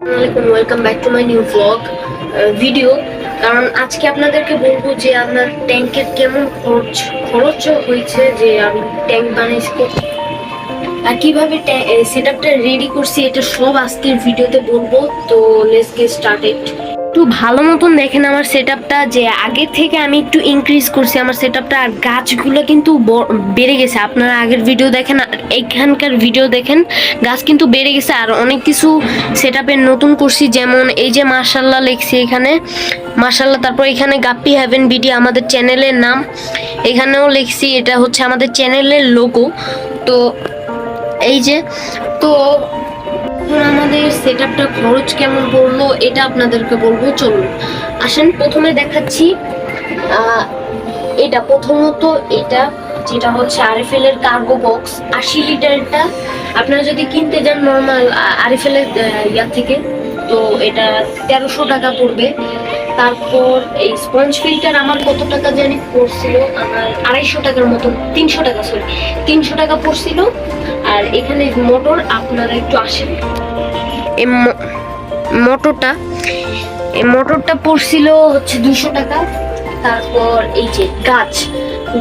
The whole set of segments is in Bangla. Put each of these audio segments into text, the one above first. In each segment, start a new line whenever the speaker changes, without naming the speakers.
Welcome back to my new blog video কারণ আজকে আপনাদেরকে বলব যে আপনার ট্যাঙ্কের কেমন খরচ খরচ হয়েছে যে আমি ট্যাঙ্ক বানিয়েছি আর কীভাবে সেট আপটা রেডি করছি, এটা সব আজকের ভিডিওতে বলব। তো লেটস গেট স্টার্টেড একটু ভালো মতন দেখেন আমার সেট যে আগে থেকে আমি একটু ইনক্রিজ করছি, আমার সেট আর গাছগুলো কিন্তু বেড়ে গেছে। আপনারা আগের ভিডিও দেখেন, আর এইখানকার ভিডিও দেখেন, গাছ কিন্তু বেড়ে গেছে। আর অনেক কিছু সেট নতুন করছি, যেমন এই যে মার্শাল্লাহ লিখছি এখানে। মার্শাল্লাহ তারপর এখানে গাপ্পি হ্যাভেন বিডি আমাদের চ্যানেলের নাম। এখানেও লিখছি, এটা হচ্ছে আমাদের চ্যানেলের লোগো তো এই যে, তো এখন আমাদের সেট আপটা খরচ কেমন পড়ল এটা আপনাদেরকে বলব। চলুন, আসেন, প্রথমে দেখাচ্ছি। এটা প্রথমত এটা যেটা হচ্ছে আরএফএল এর কার্গো বক্স আশি লিটারটা। আপনারা যদি কিনতে যান নর্মাল আরএফএল এর ইয়ার থেকে, তো এটা তেরোশো টাকা পড়বে। তারপর এই স্পঞ্জ ফিল্টার আমার কত টাকা জানি পড়ছিল? আমার আড়াইশো টাকার মতো, তিনশো টাকা সরি তিনশো টাকা পড়ছিল। আর এখানে মোটর আপনারা একটু আসেন এই মোটরটা এই মোটরটা পড়ছিল হচ্ছে দুশো টাকা। তারপর এই যে গাছ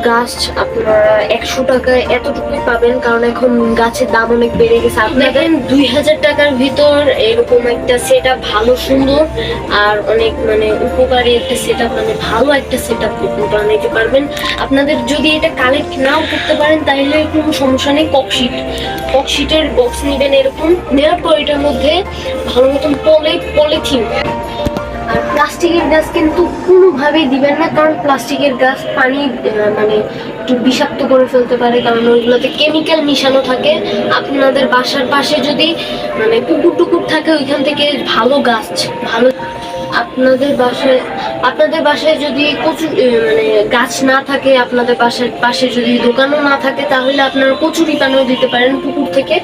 গাছ আপনারা একশো টাকায় এতটুকুই পাবেন, কারণ এখন গাছের দাম অনেক বেড়ে গেছে। আপনাদের দুই হাজার টাকার ভিতর এরকম একটা সেট ভালো সুন্দর আর অনেক মানে উপকারী একটা সেট মানে ভালো একটা সেট আপ বানাইতে পারবেন। আপনাদের যদি এটা কালেক্ট নাও করতে পারেন, তাহলে কোনো সমস্যা নেই ককশিট ককশিটের বক্স নেবেন এরকম। নেওয়ার পর এটার মধ্যে ভালো মতন পলে পলিথিন প্লাস্টিকের গাছ কিন্তু কোনোভাবেই দিবেন না, কারণ প্লাস্টিকের গাছ পানি মানে একটু বিষাক্ত করে ফেলতে পারে, কারণ ওইগুলোতে কেমিক্যাল মিশানো থাকে। আপনাদের বাসার পাশে যদি মানে পুকুর টুকুর থাকে, ওইখান থেকে ভালো গাছ, ভালো আপনাদের বাসায় আপনাদের বাসায় যদি কচুর মানে গাছ না থাকে, আপনাদের বাসার পাশে যদি দোকানও না থাকে, তাহলে আপনারা কচুরি পানিও দিতে পারেন পুকুর থেকে।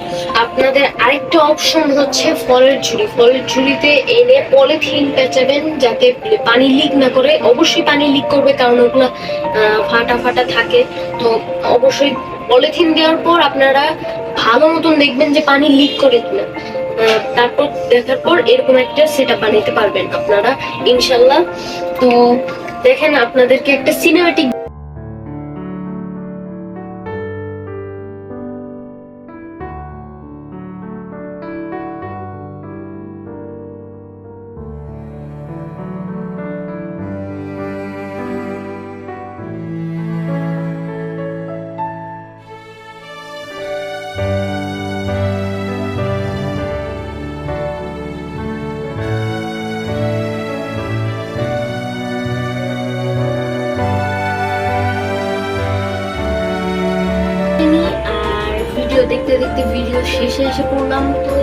আপনাদের আরেকটা অপশন হচ্ছে ফলের ঝুড়ি। ফলের ঝুড়িতে এনে পলিথিন পেঁচাবেন যাতে পানি লিক না করে। অবশ্যই পানি লিক করবে কারণ ওগুলো ফাটা ফাটা থাকে। তো অবশ্যই পলিথিন দেওয়ার পর আপনারা ভালো মতন দেখবেন যে পানি লিক করে কিনা। তারপর দেখার পর এরকম একটা সেটা বানাইতে পারবেন আপনারা, ইনশাল্লাহ। তো দেখেন, আপনাদেরকে একটা সিনেমেটিক দেখতে দেখতে ভিডিও শেষে এসে পড়লাম। তো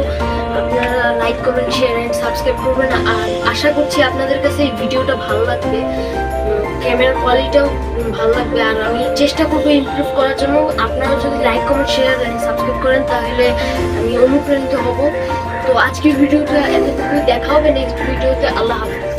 আপনারা like comment share and subscribe করবেন। আর আশা করছি আপনাদের কাছে এই ভিডিওটা ভালো লাগবে। ক্যামেরার কোয়ালিটিটাও ভালো লাগবে। আর আমি চেষ্টা করব ইমপ্রুভ করার জন্য। আপনারা যদি like comment share and subscribe করেন, তাহলে আমি অনুপ্রাণিত হব। তো আজকের ভিডিওটা এতটুকুই। দেখা হবে নেক্সট ভিডিওতে আল্লাহ হাফিজ।